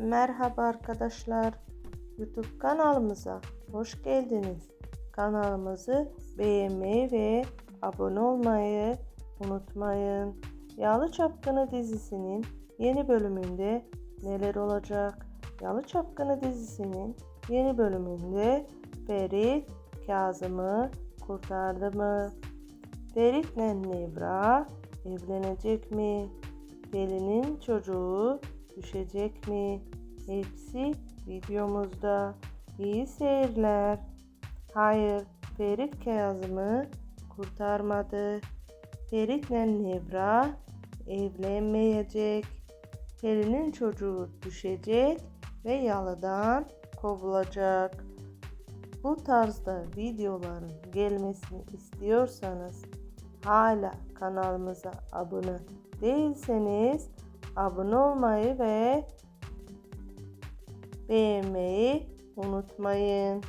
Merhaba arkadaşlar. YouTube kanalımıza hoş geldiniz. Kanalımızı beğenmeyi ve abone olmayı unutmayın. Yalı Çapkını dizisinin yeni bölümünde neler olacak? Yalı Çapkını dizisinin yeni bölümünde Ferit Kazım'ı kurtardı mı? Ferit'le Nevra evlenecek mi? Gelinin çocuğu düşecek mi? Hepsi videomuzda. İyi seyirler. Hayır, Ferit Kazım'ı kurtarmadı. Ferit'le Nevra evlenmeyecek. Gelinin çocuğu düşecek ve yalıdan kovulacak. Bu tarzda videoların gelmesini istiyorsanız hala kanalımıza abone değilseniz abone olmayı ve beğenmeyi unutmayın.